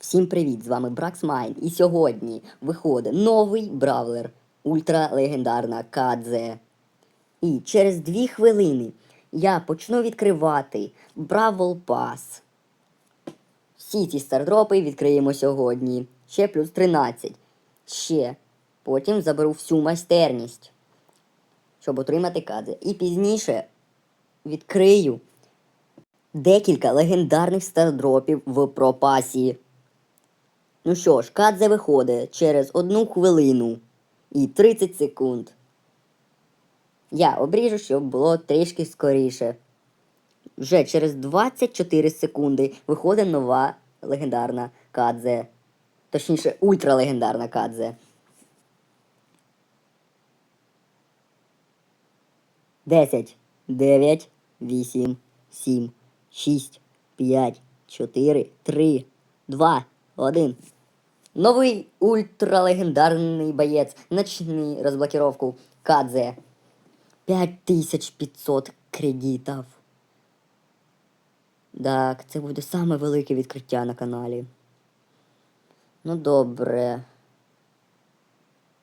Всім привіт! З вами Браксмайн. І сьогодні виходить новий бравлер ультралегендарна Кадзе. І через дві хвилини я почну відкривати Бравл Пас. Всі ці стардропи відкриємо сьогодні. Ще плюс 13. Ще. Потім заберу всю майстерність, щоб отримати кадзе. І пізніше відкрию декілька легендарних стардропів в пропасі. Ну що ж, Кадзе виходить через одну хвилину і 30 секунд. Я обріжу, щоб було трішки скоріше. Вже через 24 секунди виходить нова легендарна Кадзе. Точніше, ультралегендарна Кадзе. 10, 9, 8, 7, 6, 5, 4, 3, 2, 1. Новий ультралегендарний боєць. Начни розблокировку Кадзе. 5500 кредитів. Так, це буде саме велике відкриття на каналі. Ну, добре.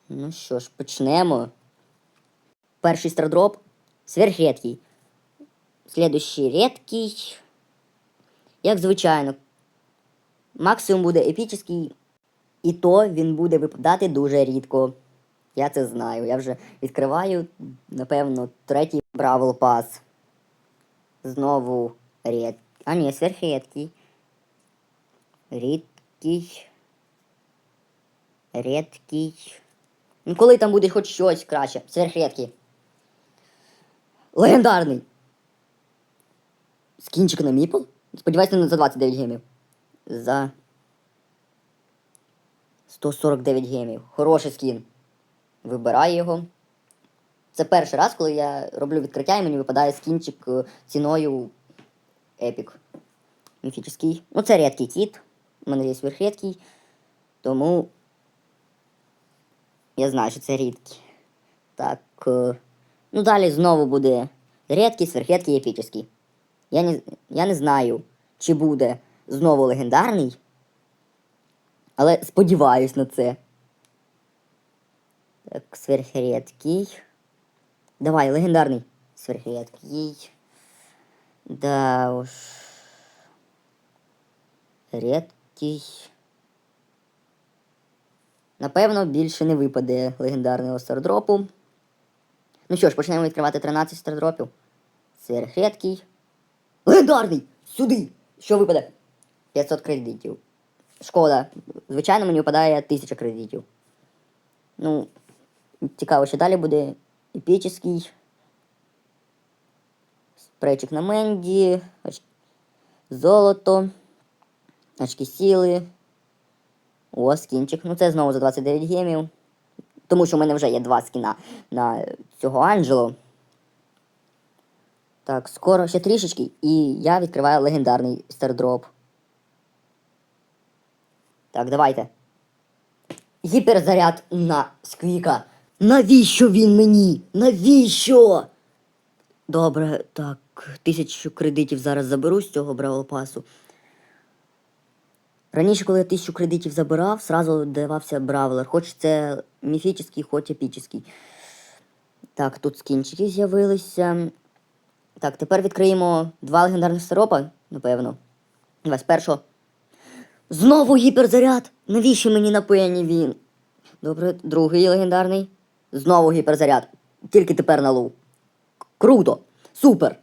Ну що ж, почнемо. Перший стардроп сверхредкий. Слідущий редкий. Як звичайно. Максимум буде епічний, і то він буде випадати дуже рідко. Я це знаю. Я вже відкриваю, напевно, третій Бравл Пас. Знову рід. А ні, сверхредкий. Рідкий. Рідкий. Ну, коли там буде хоч щось краще. Сверхредкий. Легендарний. Скінчик на міпл? Сподіваюся, не за 29 гемів. За 149 гемів. Хороший скін. Вибираю його. Це перший раз, коли я роблю відкриття і мені випадає скінчик е, ціною епік. Міфічний. Ну, це рідкий кіт. У мене є сверхрідкий. Тому я знаю, що це рідкий. Так. е, Ну, далі знову буде рідкий, сверхрідкий епічний. Я не, я не знаю, чи буде знову легендарний. Але сподіваюсь на це. Так, сверхредкий. Давай, легендарний. Сверхредкий. Да уж. Редкий. Напевно, більше не випаде легендарного стардропу. Ну що ж, почнемо відкривати 13 стардропів. Сверхредкий. Легендарний! Сюди! Що випаде? 500 кредитів. Шкода. Звичайно, мені випадає 1000 кредитів. Ну, цікаво, що далі буде епічний. Спрейчик на Менді. Оч... Золото. Очки сіли. О, скінчик. Ну це знову за 29 гемів. Тому що в мене вже є два скіна на цього Анджело. Так, скоро ще трішечки, і я відкриваю легендарний стардроп. Так, давайте. Гіперзаряд на сквіка. Навіщо він мені? Навіщо? Добре, так, тисячу кредитів зараз заберу з цього Бравл Пасу. Раніше, коли я тисячу кредитів забирав, сразу давався бравлер. Хоч це міфічний, хоч епічний. Так, тут скінчики з'явилися. Так, тепер відкриємо два легендарних сиропа, напевно. Давай з першого. Знову гіперзаряд! Навіщо мені напоєні він? Добре, другий легендарний. Знову гіперзаряд. Тільки тепер на лу. Круто! Супер!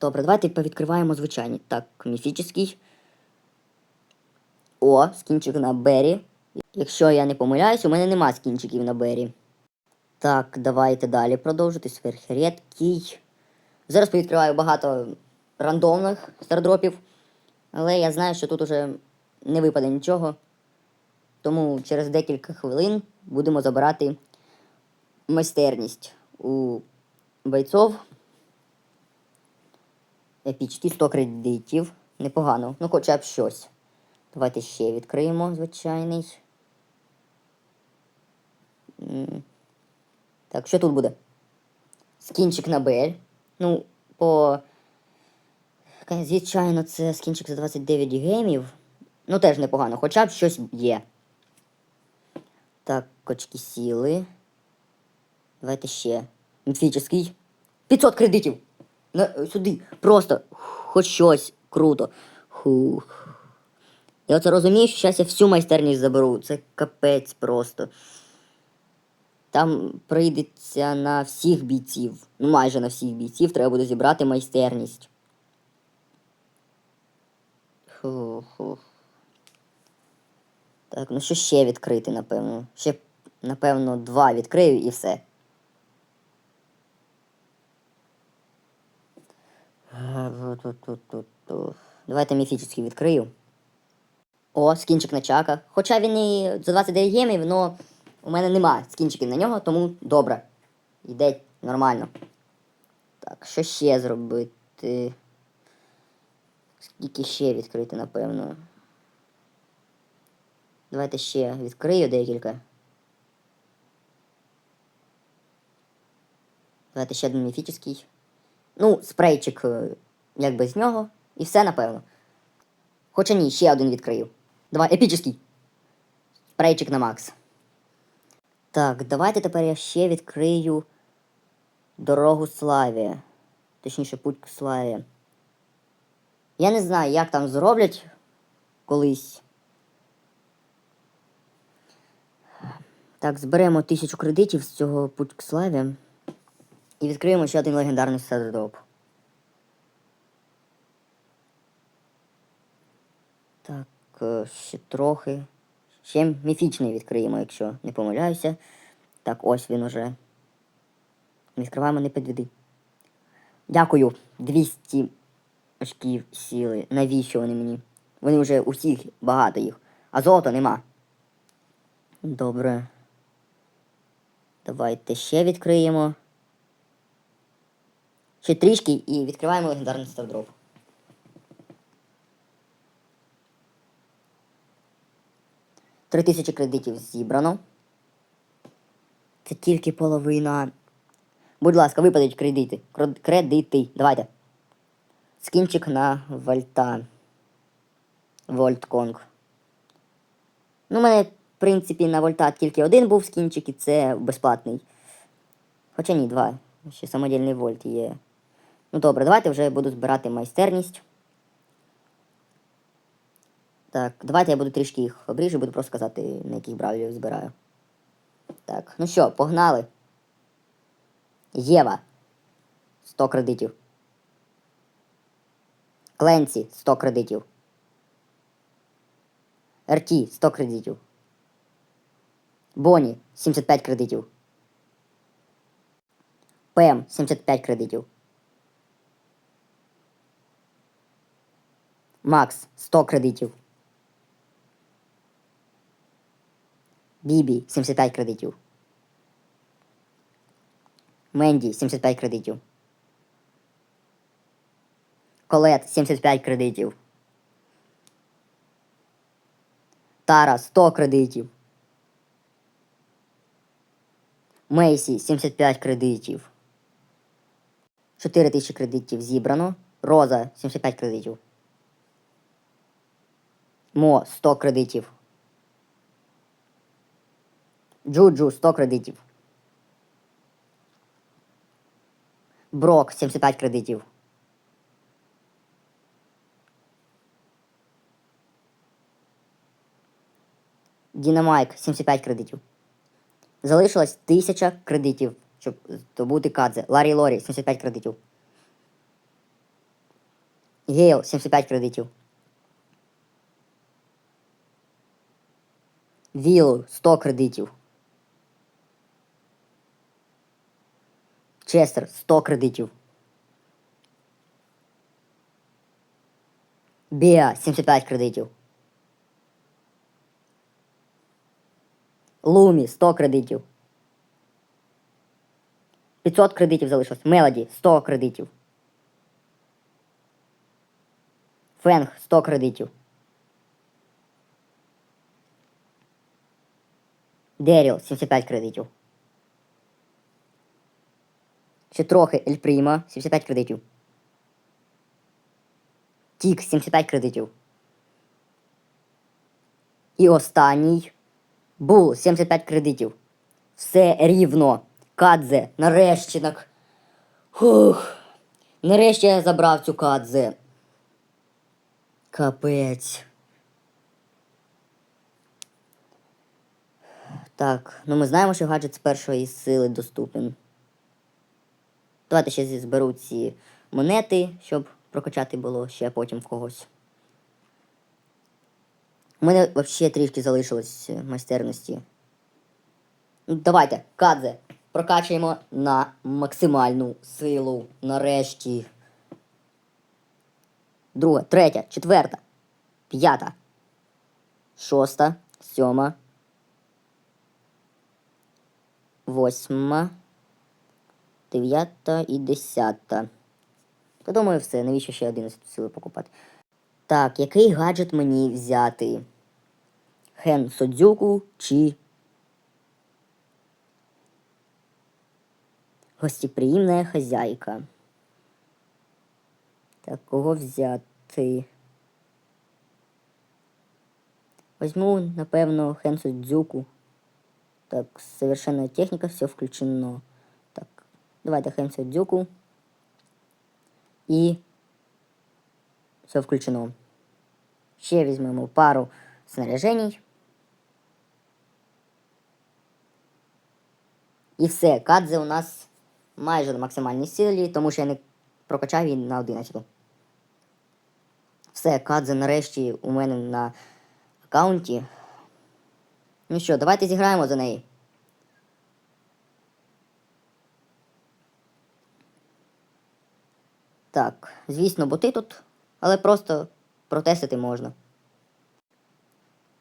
Добре, давайте повідкриваємо звичайні. Так, міфічний. О, скінчик на Бері. Якщо я не помиляюсь, у мене нема скінчиків на Бері. Так, давайте далі продовжити. Сверхредкий. Зараз повідкриваю багато рандомних стардропів. Але я знаю, що тут уже не випаде нічого. Тому через декілька хвилин будемо забирати майстерність у бойцов. Епічні 100 кредитів. Непогано. Ну, хоча б щось. Давайте ще відкриємо звичайний. Так, що тут буде? Скінчик на Бель. Ну, по. Звичайно, це скінчик за 29 гемів. Ну, теж непогано, хоча б щось є. Так, кочки сіли. Давайте ще. Міфічний. 500 кредитів. На, сюди. Просто хоч щось круто. Хух. Я оце розумію, що зараз я всю майстерність заберу. Це капець просто. Там прийдеться на всіх бійців. Ну, майже на всіх бійців треба буде зібрати майстерність. Фу-фу. Так, ну що ще відкрити, напевно. Ще, напевно, два відкрию і все. Давайте міфічний відкрию. О, скінчик на чака. Хоча він і за 29 гемів, але у мене нема скінчиків на нього, тому добре. Йде нормально. Так, що ще зробити? Скільки ще відкрити, напевно. Давайте ще відкрию декілька. Давайте ще один міфічний. Ну, спрейчик, е, якби з нього. І все, напевно. Хоча ні, ще один відкрию. Давай, епічний. Спрейчик на Макс. Так, давайте тепер я ще відкрию дорогу славі. Точніше, путь к славі. Я не знаю, як там зроблять колись. Так, зберемо тисячу кредитів з цього путь к славі. І відкриємо ще один легендарний сердоп. Так, е, ще трохи. Ще міфічний відкриємо, якщо не помиляюся. Так, ось він уже. Відкриваємо не підведи. Дякую. 200 очків сіли. Навіщо вони мені? Вони вже усіх багато їх. А золота нема. Добре. Давайте ще відкриємо. Ще трішки і відкриваємо легендарний ставдроп. Три тисячі кредитів зібрано. Це тільки половина. Будь ласка, випадуть кредити. Кредити. Давайте. Скінчик на Вольта. Вольтконг. Ну, мене, принципі, на Вольта тільки один був скінчик, і це безплатний. Хоча ні, два. Ще самодільний вольт є. Ну добре, давайте вже буду збирати майстерність. Так, давайте я буду трішки їх обріжу, буду просто казати, на яких бравлів збираю. Так, ну що, погнали. Єва. 100 кредитів. Кленсі 100 кредитів. РТ 100 кредитів. Боні 75 кредитів. ПМ 75 кредитів. Макс 100 кредитів. Бібі 75 кредитів. Менді 75 кредитів. Колет 75 кредитів. Тара 100 кредитів. Мейсі 75 кредитів. 4 тисячі кредитів зібрано. Роза 75 кредитів. Мо 100 кредитів. Джуджу 100 кредитів. Брок 75 кредитів. Дінамайк 75 кредитів. Залишилось 1000 кредитів, щоб здобути кадзе. Ларі Лорі 75 кредитів. Гейл 75 кредитів. Вілу 100 кредитів. Честер 100 кредитів. Біа 75 кредитів. Лумі 100 кредитів. 500 кредитів залишилось. Мелоді 100 кредитів. Фенг 100 кредитів. Деріл 75 кредитів. Ще трохи Ель Пріма 75 кредитів. Тік 75 кредитів. І останній. Бул 75 кредитів. Все рівно. Кадзе, нарешті так. Хух. Нарешті я забрав цю кадзе. Капець. Так, ну ми знаємо, що гаджет з першої сили доступен. Давайте ще зберу ці монети, щоб прокачати було ще потім в когось. У мене взагалі трішки залишилось е, майстерності. Ну, давайте, Кадзе, прокачуємо на максимальну силу. Нарешті. Друга, третя, четверта, п'ята, шоста, сьома, восьма, дев'ята і десята. Та думаю, все, навіщо ще 11 сили покупати? Так, який гаджет мені взяти? Хен Содзюку чи гостеприимная хозяйка. Так, кого взяти? Возьму, напевно, Хен Содзюку. Так, совершенная техника, все включено. Так, давайте Хен Содзюку. І все включено. Ще візьмемо пару снаряжений. І все, кадзе у нас майже на максимальній силі, тому що я не прокачав її на 11. Все, кадзе нарешті у мене на аккаунті. Ну що, давайте зіграємо за неї. Так, звісно, боти тут, але просто протестити можна.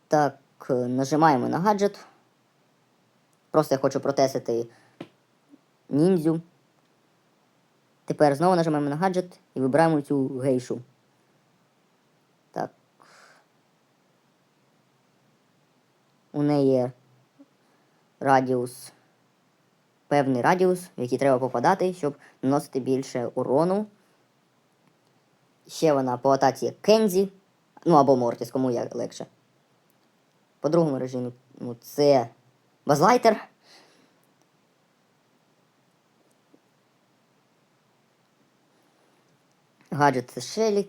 Так, нажимаємо на гаджет. Просто я хочу протестити ніндзю. Тепер знову нажимаємо на гаджет і вибираємо цю гейшу. Так. У неї є радіус. Певний радіус, в який треба попадати, щоб наносити більше урону. Ще вона по атаці Кензі. Ну або Мортіс, кому як легше. По другому режиму ну, це Базлайтер. Гаджет це Шелі.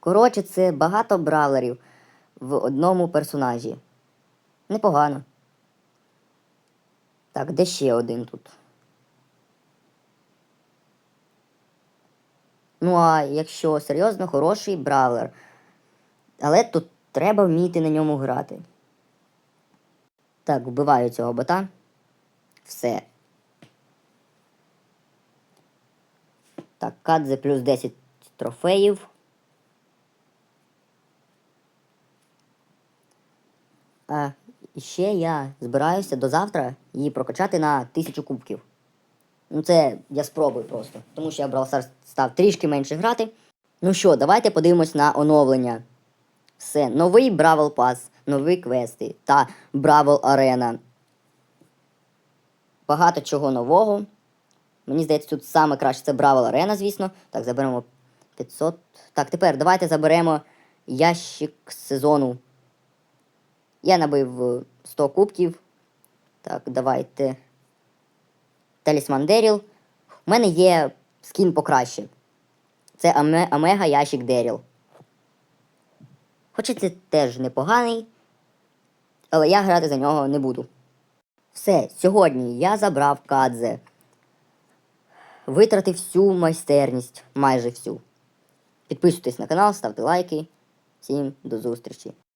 Коротше, це багато бравлерів в одному персонажі. Непогано. Так, де ще один тут? Ну, а якщо серйозно, хороший бравлер. Але тут треба вміти на ньому грати. Так, вбиваю цього бота. Все. Так, Кадзе плюс 10 трофеїв. А ще я збираюся до завтра її прокачати на 1000 кубків. Ну, це я спробую просто. Тому що я в Brawl Stars став трішки менше грати. Ну що, давайте подивимось на оновлення. Все, новий Бравл Пас, нові квести та Бравл Арена. Багато чого нового. Мені здається, тут саме краще це Бравл Арена, звісно. Так, заберемо 500. Так, тепер давайте заберемо ящик сезону. Я набив 100 кубків. Так, давайте. Талісман Деріл. У мене є скін покраще. Це Омега ящик Деріл. Хоча це теж непоганий, але я грати за нього не буду. Все, сьогодні я забрав Кадзе. Витратив всю майстерність, майже всю. Підписуйтесь на канал, ставте лайки. Всім до зустрічі!